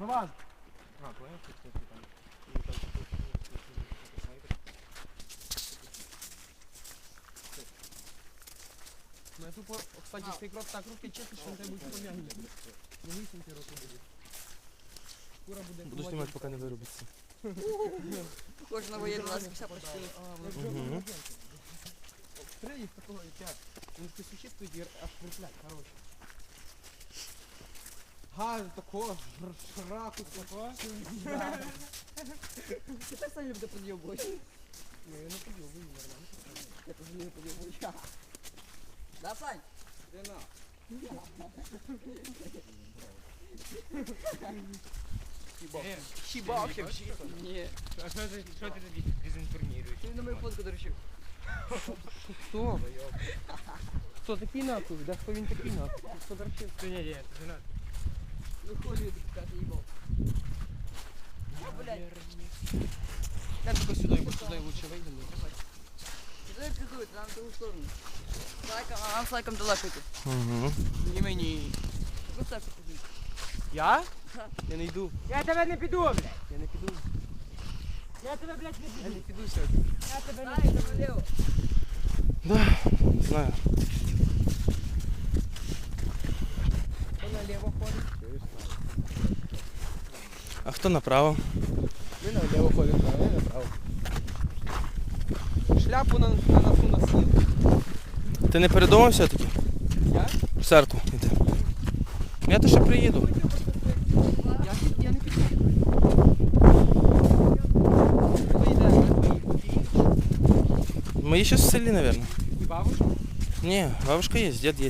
Поваж. А, понял, что ты там. И так, что ты, что ты, что ты, снайпер. Ну я тупо, кстати, цей крок так руки чесно, що він треба бути пом'ягнути. Не висіньте руки буде. Шкура буде. Буду знімати, поки не виробиться. Похоже на воєнну нас вся почти. Мгм. Три їх такого як я. Він такі суші стоїть і аж приплять, хороше. Га, такого, жр- шраку такого. Ти так самі буде подйобувати. Ні, я не поділ, ви нормально. Я теж не подйобую. Да, Сань? Де на? Хіба вообще Ні. А что ты, что ты тут дезинформируешь? Ти на мою фотку доручив. Хто? Хто такий нахуй? Да хто він такий нахуй? Хто дрочив? Да не, не, это же надо. Ну ходи, ти каже, їбав. Блядь. Я тільки сюди, бо сюди лучше вийдемо. Сюди піздують, нам в ту сторону. Слайком, а нам слайком далеко йти. Угу. Ні мені. Ну так покажи. Я? Ха. Я не йду. Я тебе не піду, блядь. Я не піду. Я тебе, блядь, не Я піду. не піду сьогодні. Я тебе не Дай, там наліво. Знаю. А хто направо? Ми наліво ходимо, а я направо. Шляпу на, на носу носив. Ти не передумав все-таки? Я? В церкву йти. Я то ще приїду. Я, я не піду. Хто йде? Мої ще в селі, мабуть. І бабушка? Ні, бабушка є, дід є.